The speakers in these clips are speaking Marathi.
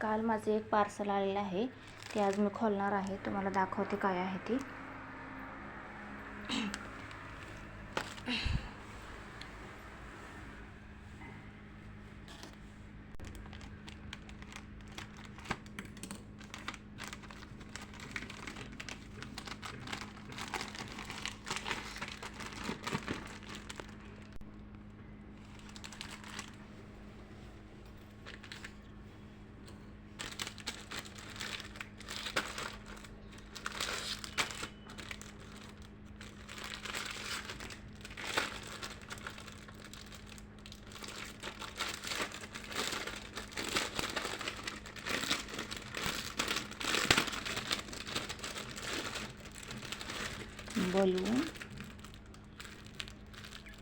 काल माझे एक पार्सल आलेलं आहे. ते आज मी खोलणार आहे. तुम्हाला दाखवते काय आहे ती. बलून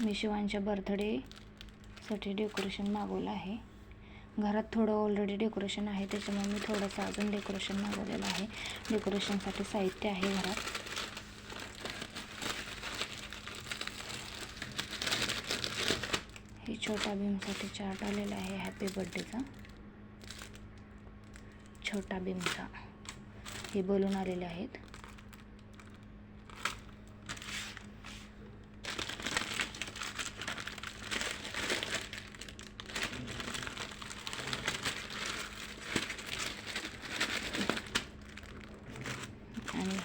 मी शिवांच्या बर्थडेसाठी डेकोरेशन मागवलं आहे. घरात थोडं ऑलरेडी डेकोरेशन आहे त्याच्यामुळे मी थोडंसं अजून डेकोरेशन मागवलेलं आहे. डेकोरेशनसाठी साहित्य आहे घरात. हे छोटा भीमसाठी चार्ट आलेला आहे. हॅपी बर्थडेचा छोटा भीमचा. हे बलून आलेले आहेत.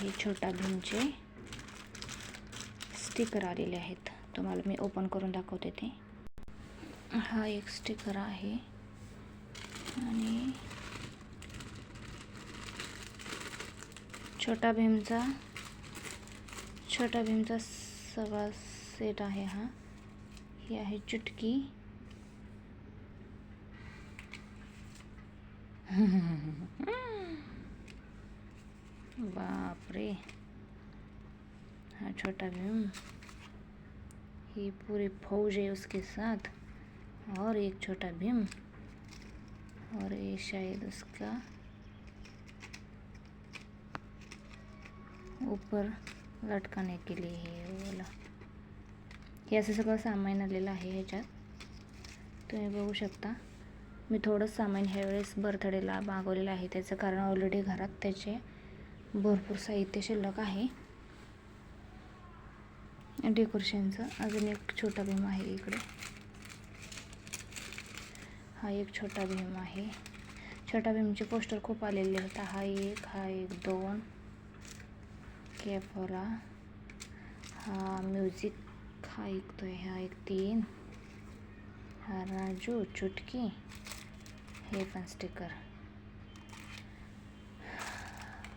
आहे हे छोटा भीमचे स्टिकर आलेले आहेत. तुम्हाला मी ओपन करून दाखवते ते. हा एक स्टिकर आहे. आणि छोटा भीमचा छोटा भीमचा सगळा सेट आहे हा. ही आहे चुटकी. बापरे. हा छोटा भीम. ये पूरी फौज है उसके साथ. और एक छोटा भीम. और ये शायद उसका ऊपर लटकाने के लिए है बोला हे असं सगळं सामान आलेलं आहे ह्याच्यात. तुम्ही बघू शकता. मी थोडंच सामान ह्यावेळेस बर्थडेला मागवलेलं आहे. त्याचं कारण ऑलरेडी घरात त्याचे भरपूर साहित्य शिल्लक आहे. डेकोरेशनचं अजून एक छोटा भीम आहे इकडे. हा एक छोटा भीम आहे. छोटा भीमचे पोस्टर खूप आलेले आहेत. हा एक हा एक दोन. कॅफोरा हा म्युझिक. हा ऐकतोय आहे हा एक तीन. हा राजू चुटकी. हे पण स्टिकर.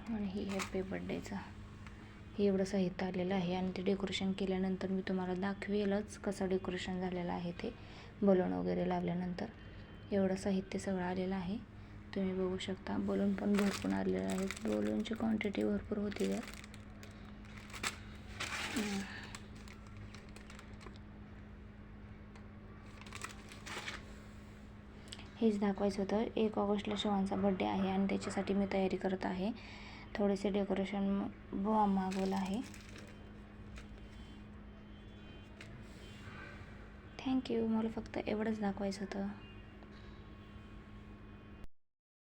आणि ही हॅपी बड्डेचा हे एवढं साहित्य आलेलं आहे आणि ते डेकोरेशन केल्यानंतर मी तुम्हाला दाखवेलच कसं डेकोरेशन झालेलं आहे ते. बलून वगैरे लावल्यानंतर एवढं साहित्य सगळं आलेलं आहे. तुम्ही बघू शकता बलून पण भरपूर आलेलं आहे. बलूनची क्वांटिटी भरपूर होती त्यात हेच दाखवायचं होतं. एक ऑगस्टला शिवांचा बड्डे आहे आणि त्याच्यासाठी मी तयारी करत आहे. थोडेसे डेकोरेशन बॉ मागवलं आहे. थँक्यू मला फक्त एवढंच दाखवायचं होतं.